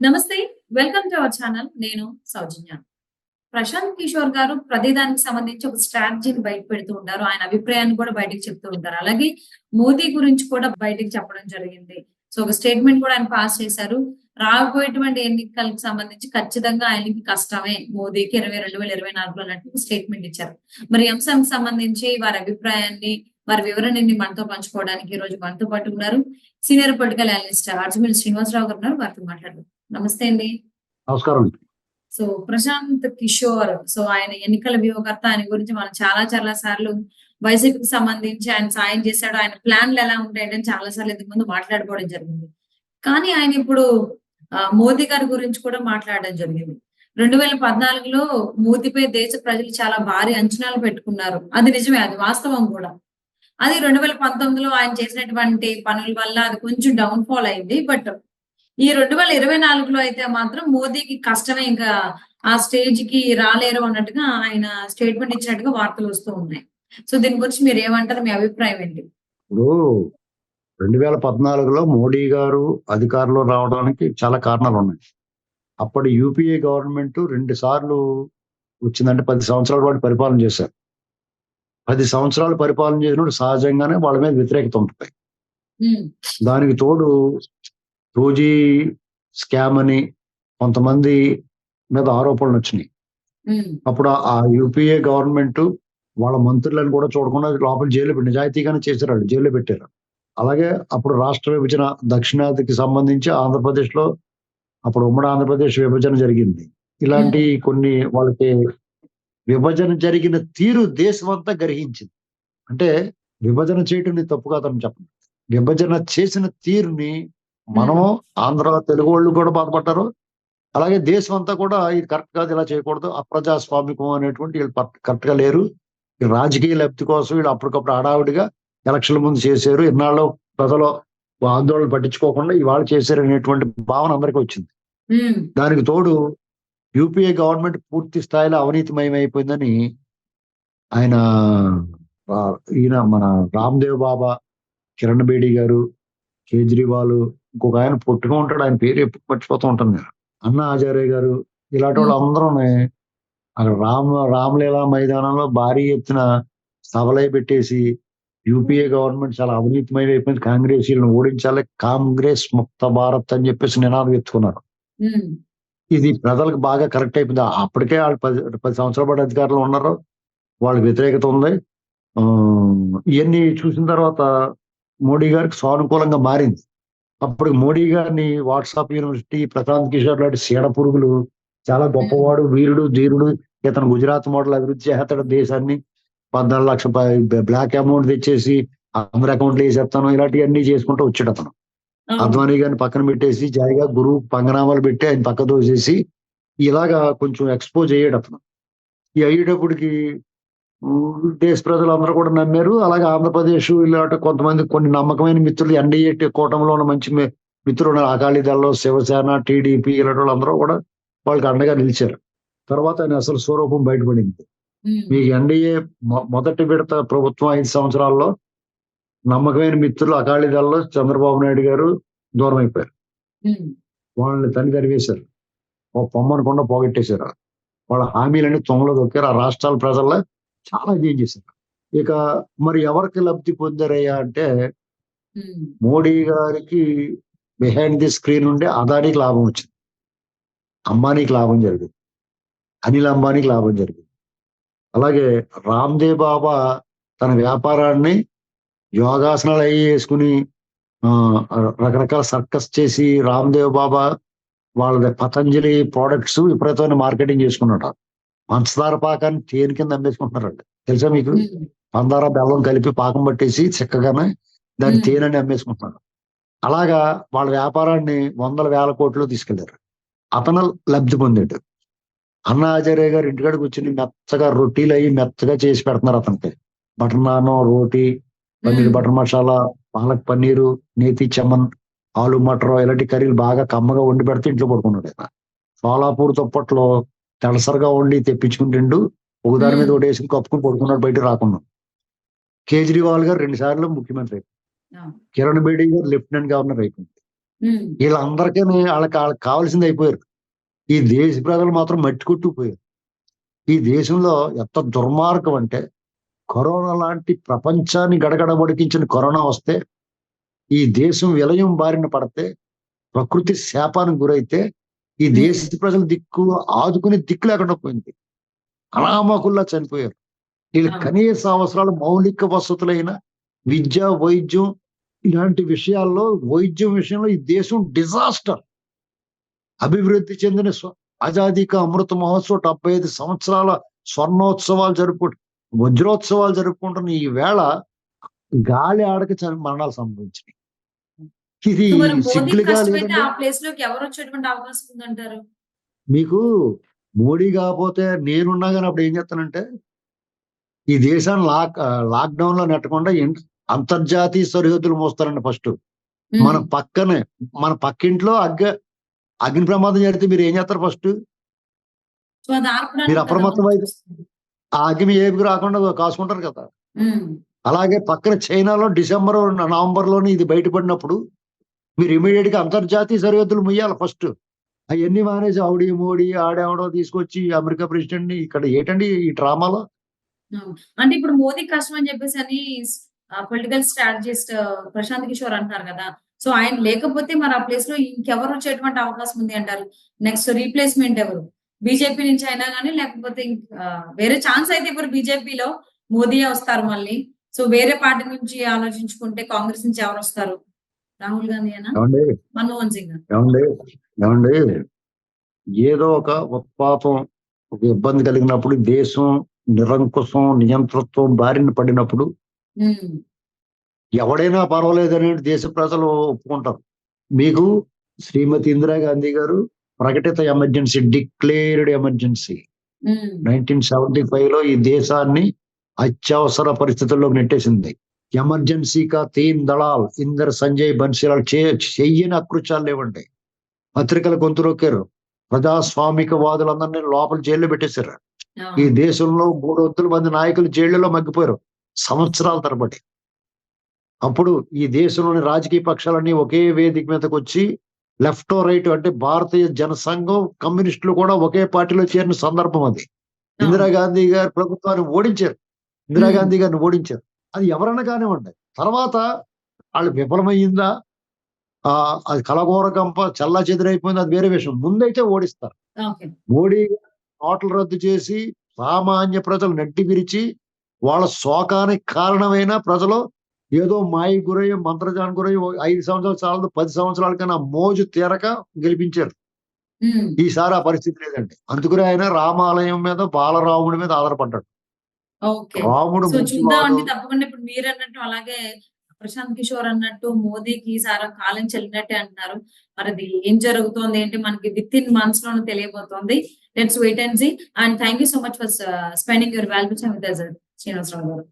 నమస్తే welcome to our channel. నేను సౌజన్య. ప్రశాంత్ కిషోర్ గారు ప్రతిదానికి సంబంధించి ఒక స్ట్రాటజీని బయట పెడుతూ ఉంటారు. ఆయన అభిప్రాయాన్ని కూడా బయటకు చెప్తూ ఉంటారు. అలాగే మోదీ గురించి కూడా బయటకు చెప్పడం జరిగింది. సో ఒక స్టేట్మెంట్ కూడా ఆయన పాస్ చేశారు. రాబోయేటువంటి ఎన్నికలకు సంబంధించి ఖచ్చితంగా ఆయనకి కష్టమే. మోదీకి ఇరవై రెండు వేల ఇరవై నాలుగులో అన్నట్టు స్టేట్మెంట్ ఇచ్చారు. మరి అంశానికి సంబంధించి వారి అభిప్రాయాన్ని వారి వివరణని మనతో పంచుకోవడానికి ఈ రోజు మనతో పాటు ఉన్నారు. సీనియర్ పొలిటికల్ అనలిస్ట్ అర్జుమిల్ శ్రీనివాసరావు గారు ఉన్నారు. వారితో మాట్లాడదాం. నమస్తే అండి. నమస్కారం. సో ప్రశాంత్ కిషోర్ సో ఆయన ఎన్నికల వ్యూహకర్త ఆయన గురించి మనం చాలా చాలా సార్లు వైసీపీకి సంబంధించి ఆయన సాయం చేశాడు. ఆయన ప్లాన్లు ఎలా ఉంటాయంటే చాలా సార్లు ఇంతకు ముందు మాట్లాడుకోవడం జరిగింది. కానీ ఆయన ఇప్పుడు మోదీ గారి గురించి కూడా మాట్లాడడం జరిగింది. రెండు వేల పద్నాలుగులో మోదీపై దేశ ప్రజలు చాలా భారీ అంచనాలు పెట్టుకున్నారు. అది నిజమే అది వాస్తవం కూడా. అది రెండు వేల పంతొమ్మిదిలో ఆయన చేసినటువంటి పనుల వల్ల అది కొంచెం డౌన్ ఫాల్ అయింది బట్ ఈ రెండు వేల ఇరవై నాలుగులో అయితే మాత్రం మోదీకి కష్టమే ఇంకా ఆ స్టేజ్కి రాలేరు అన్నట్టుగా ఆయన స్టేట్మెంట్ ఇచ్చినట్టుగా వార్తలు వస్తూ ఉన్నాయి. సో దీని గురించి మీరు ఏమంటారు? మీ అభిప్రాయం ఏంటి? ఇప్పుడు రెండు వేల పద్నాలుగులో మోడీ గారు అధికారంలో రావడానికి చాలా కారణాలు ఉన్నాయి. అప్పటి యూపీఏ గవర్నమెంట్ రెండు సార్లు వచ్చిందంటే పది సంవత్సరాల పాటు పరిపాలన చేశారు. పది సంవత్సరాలు పరిపాలన చేసినప్పుడు సహజంగానే వాళ్ళ మీద వ్యతిరేకత ఉంటుంది. దానికి తోడు టూజీ స్కామ్ అని కొంతమంది మీద ఆరోపణలు వచ్చినాయి. అప్పుడు ఆ- యూపీఏ గవర్నమెంట్ వాళ్ళ మంత్రులను కూడా చూడకుండా లోపల జైలు పెట్టి నిజాయితీగానే చేశారు వాళ్ళు జైల్లో పెట్టారు. అలాగే అప్పుడు రాష్ట్ర విభజన దక్షిణాదికి సంబంధించి ఆంధ్రప్రదేశ్లో అప్పుడు ఉమ్మడి ఆంధ్రప్రదేశ్ విభజన జరిగింది. ఇలాంటి కొన్ని వాళ్ళకి విభజన జరిగిన తీరు దేశమంతా గ్రహించింది. అంటే విభజన చేయటం తప్పు కాదని చెప్పండి విభజన చేసిన తీరుని మనము ఆంధ్ర తెలుగు వాళ్ళు కూడా బాధపడ్డారు అలాగే దేశం అంతా కూడా ఇది కరెక్ట్ కాదు ఇలా చేయకూడదు. అప్రజాస్వామికం అనేటువంటి వీళ్ళు కరెక్ట్గా లేరు. రాజకీయ లబ్ధి కోసం వీళ్ళు అప్పటికప్పుడు హడావుడిగా ఎలక్షన్ల ముందు చేశారు. ఇన్నాళ్ళు ప్రజలు ఆందోళన పట్టించుకోకుండా ఇవాళ చేశారు అనేటువంటి భావన అందరికీ వచ్చింది. దానికి తోడు యూపీఏ గవర్నమెంట్ పూర్తి స్థాయిలో అవినీతిమయం అయిపోయిందని ఆయన ఈయన మన రామ్దేవ్ బాబా కిరణ్ బేడి గారు కేజ్రీవాల్ ఇంకొక ఆయన పొట్టుగా ఉంటాడు ఆయన పేరు ఎప్పుడు మర్చిపోతూ ఉంటాను నేను. అన్నా హజారే గారు ఇలాంటి వాళ్ళు అందరూ అక్కడ రామ్ రామలీలా మైదానంలో భారీ ఎత్తున సభలై పెట్టేసి యూపీఏ గవర్నమెంట్ చాలా అవినీతిమయం అయిపోయింది. కాంగ్రెస్ వీళ్ళని ఓడించాలి కాంగ్రెస్ ముక్త భారత్ అని చెప్పేసి నినాదం ఎత్తుకున్నారు. ఇది ప్రజలకు బాగా కరెక్ట్ అయిపోయింది. అప్పటికే వాళ్ళు పది పది సంవత్సరాల పాటు అధికారంలో ఉన్నారు. వాళ్ళకి వ్యతిరేకత ఉంది. ఆ, ఇవన్నీ చూసిన తర్వాత మోడీ గారికి సానుకూలంగా మారింది. అప్పుడు మోడీ గారిని వాట్సాప్ యూనివర్సిటీ ప్రశాంత్ కిషోర్ లాంటి సీడ పురుగులు చాలా గొప్పవాడు వీరుడు ధీరుడు ఇతను గుజరాత్ మోడల్ అభివృద్ధి చేస్తాడు దేశాన్ని. పద్నాలుగు లక్షల బ్లాక్ అమౌంట్ తెచ్చేసి అందరి అకౌంట్లు వేసేస్తాను ఇలాంటివన్నీ చేసుకుంటూ వచ్చాడు అతను. అద్వానీ గారిని పక్కన పెట్టేసి జాయిగా గురువు పంగనామాలు పెట్టి ఆయన పక్క దోసేసి ఇలాగా కొంచెం ఎక్స్పోజ్ అయ్యాడు అతను. ఈ అయ్యేటప్పటికి దేశ ప్రజలందరూ కూడా నమ్మారు. అలాగే ఆంధ్రప్రదేశ్ ఇలాంటి కొంతమంది కొన్ని నమ్మకమైన మిత్రులు ఎన్డీఏ కూటమిలో ఉన్న మంచి మిత్రులు ఉన్నారు. అకాలీ దళం శివసేన టీడీపీ ఇలాంటి వాళ్ళందరూ కూడా వాళ్ళకి అండగా నిలిచారు. తర్వాత ఆయన అసలు స్వరూపం బయటపడింది. ఉమ్, మీ ఎన్డీఏ మొదటి విడత ప్రభుత్వం ఐదు సంవత్సరాల్లో నమ్మకమైన మిత్రులు అకాలీ దళంలో చంద్రబాబు నాయుడు గారు దూరం అయిపోయారు వాళ్ళని తల్లి తరివేశారు. పొమ్మనకుండా పోగొట్టేశారు. వాళ్ళ హామీలన్నీ తొంగలో దొక్కారు. ఆ రాష్ట్రాల ప్రజల్లో చాలా చేంజ్ చేశారు. ఇక మరి ఎవరికి లబ్ధి పొందారయ్యా అంటే మోడీ గారికి బిహైండ్ ది స్క్రీన్ ఉండే అదానికి లాభం వచ్చింది. అంబానీకి లాభం జరిగింది. అనిల్ అంబానీకి లాభం జరిగింది. అలాగే రామ్దేవ్ బాబా తన వ్యాపారాన్ని యోగాసనాలు అయ్యి వేసుకుని రకరకాల సర్కస్ చేసి రామ్దేవ్ బాబా వాళ్ళ పతంజలి ప్రోడక్ట్స్ విపరీతమైన మార్కెటింగ్ చేసుకున్నాడు. పంచదార పాకాన్ని తేనె కింద అమ్మేసుకుంటున్నారండి తెలుసా మీకు? పందార బెల్లం కలిపి పాకం పట్టేసి చిక్కగానే దాన్ని మ్మ్. తేనెని అమ్మేసుకుంటున్నాడు అలాగా వాళ్ళ వ్యాపారాన్ని వందల వేల కోట్లు తీసుకెళ్ళారు. అతను లబ్ధి పొందాడు. అన్నా ఆచార్య గారు ఇంటికాడికి వచ్చి మెత్తగా రొటీలు అయ్యి మెత్తగా చేసి పెడుతున్నారు అతనికి. బటర్ నాన్ రోటీ పన్నీర్ బటర్ మసాలా పాలక్ పన్నీరు నేతి చమన్ ఆలు మటర్ ఇలాంటి కర్రీలు బాగా కమ్మగా వండి పెడితే ఇంట్లో పడుకున్నాడు ఆయన. సోలాపూర్ దుప్పట్లో తెలసరిగా వండి తెప్పించుకుని తిండు ఒకదాని మీద. ఒకటి వేసుకుని కప్పుకుని పడుకున్నాడు బయట రాకుండా. కేజ్రీవాల్ గారు రెండు సార్లు ముఖ్యమంత్రి అయిపోయారు. అవును. కిరణ్ బేడి గారు లెఫ్టినెంట్ గవర్నర్ అయిపోయింది వీళ్ళందరికీ వాళ్ళకి వాళ్ళకి కావాల్సింది అయిపోయారు. ఈ దేశ ప్రజలు మాత్రం మట్టి కొట్టుకుపోయారు ఈ దేశంలో ఎంత దుర్మార్గం అంటే కరోనా లాంటి ప్రపంచాన్ని గడగడ వడికించిన కరోనా వస్తే ఈ దేశం విలయం బారిన పడితే ప్రకృతి శాపానికి గురైతే ఈ దేశ ప్రజల దిక్కు ఆదుకునే దిక్కు లేకుండా పోయింది. అనామకుల్లా చనిపోయారు. వీళ్ళ. కనీస అవసరాలు మౌలిక వసతులైన విద్య వైద్యం ఇలాంటి విషయాల్లో వైద్యం విషయంలో ఈ దేశం డిజాస్టర్. అభివృద్ధి చెందిన ఆజాదీక అమృత మహోత్సవ్ డెబ్బై ఐదు సంవత్సరాల స్వర్ణోత్సవాలు జరుపుకుంటు వజ్రోత్సవాలు జరుపుకుంటున్న ఈ వేళ గాలి ఆడక మరణాలు సంభవించినాయి. ఇది సో మరి మోదీ సిగ్గులుగా కష్టమైతే లేదండి ఆ ప్లేస్లోకి ఎవరు వచ్చేటువంటి అవకాశం ఉందంటారు? మీకు మోడీ కాకపోతే నేనున్నా కానీ అప్పుడు ఏం చేస్తానంటే ఈ దేశాన్ని లాక్ లాక్డౌన్లో నెట్టకుండా అంతర్జాతీయ సరిహద్దులు మోస్తారండి ఫస్ట్. మన పక్కనే మన పక్కింట్లో అగ్గ అగ్ని ప్రమాదం జరిగితే మీరు ఏం చేస్తారు ఫస్ట్? మీరు అప్రమత్తం అయితే-. ఆ అగ్ని ఏపుకు రాకుండా కాసుకుంటారు కదా. అలాగే పక్కన చైనాలో డిసెంబర్ నవంబర్లోని ఇది బయటపడినప్పుడు మీరు ఇమీడియట్గా అంతర్జాతీయ సరిహద్దులు ముయ్యాలి ఫస్ట్ అవన్నీ మానేసి ఆవిడ మోడీ ఆడేవడో తీసుకొచ్చి అమెరికా ప్రెసిడెంట్ని ఇక్కడ ఏంటండి ఈ డ్రామాలో? అంటే ఇప్పుడు మోదీ కష్టం అని చెప్పేసి అని పొలిటికల్ స్ట్రాటజిస్ట్ ప్రశాంత్ కిషోర్ అంటున్నారు కదా. సో ఆయన లేకపోతే మరి ఆ ప్లేస్లో ఇంకెవరు వచ్చేటువంటి అవకాశం ఉంది అంటారు? నెక్స్ట్ రీప్లేస్మెంట్ ఎవరు? బీజేపీ నుంచి అయినా కానీ లేకపోతే ఇంక- వేరే ఛాన్స్ అయితే ఇప్పుడు బీజేపీలో మోదీ వస్తారు మళ్ళీ. సో వేరే పార్టీ నుంచి ఆలోచించుకుంటే కాంగ్రెస్ నుంచి ఎవరు వస్తారు? రాహుల్ గాంధీ మన్మోహన్ సింగ్ ఏమండి? ఏదో ఒక ఉత్పాతం ఒక ఇబ్బంది కలిగినప్పుడు దేశం నిరంకుశం నియంతృత్వం బారిన పడినప్పుడు ఎవడైనా పర్వాలేదని దేశ ప్రజలు ఒప్పుకుంటారు. మీకు శ్రీమతి ఇందిరాగాంధీ గారు ప్రకటిత emergency declared emergency nineteen seventy ఫైవ్లో ఈ దేశాన్ని అత్యవసర పరిస్థితుల్లోకి నెట్టేసింది. ఎమర్జెన్సీ కా తీన్ దళాల్ ఇందర్ సంజయ్ బన్సీలాల్ చే చెయ్యని అకృత్యాలు లేవండి. పత్రికల గొంతు నొక్కారు. ప్రజాస్వామిక వాదులందరినీ లోపల జైల్లో పెట్టేశారు. ఈ. దేశంలో మూడు వందల మంది నాయకులు జైళ్ళలో మగ్గిపోయారు సంవత్సరాల తరబడి. అప్పుడు ఈ దేశంలోని రాజకీయ పక్షాలన్నీ ఒకే వేదిక మీదకి వచ్చి లెఫ్ట్ రైట్ అంటే భారతీయ జనసంఘం కమ్యూనిస్టులు కూడా ఒకే పార్టీలో చేరిన సందర్భం అది. ఇందిరాగాంధీ గారి ప్రభుత్వాన్ని ఓడించారు. ఇందిరాగాంధీ గారిని ఓడించారు. అది ఎవరైనా కానివ్వండి. తర్వాత వాళ్ళు విఫలమయ్యిందా? ఆ అది కలగోర కంప చల్లా చెదిరైపోయింది? అది వేరే విషయం. ముందైతే ఓడిస్తారు. మోడీ నోట్ల రద్దు చేసి సామాన్య ప్రజలు నడ్డి విరిచి వాళ్ళ శోకానికి కారణమైన ప్రజలు ఏదో మాయ గురయ్య మంత్రజాన్ గురయ్య ఐదు సంవత్సరాలు చాలదు పది సంవత్సరాల కన్నా మోజు తీరక గెలిపించారు. ఈసారి ఆ పరిస్థితి లేదండి. అందుకనే ఆయన రామాలయం మీద బాలరాముడి మీద ఆధారపడ్డాడు. రాముడు సో చూద్దామండి. తప్పకుండా. ఇప్పుడు మీరు అన్నట్టు అలాగే ప్రశాంత్ కిషోర్ అన్నట్టు మోదీకి ఈసారి కాలం చెల్లినట్టే అంటున్నారు. మరి అది ఏం జరుగుతోంది ఏంటి మనకి విత్ ఇన్ మంత్స్లోనే తెలియబోతోంది. Let's wait and see and thank you so much for spending your value with Srinivasarao గారు.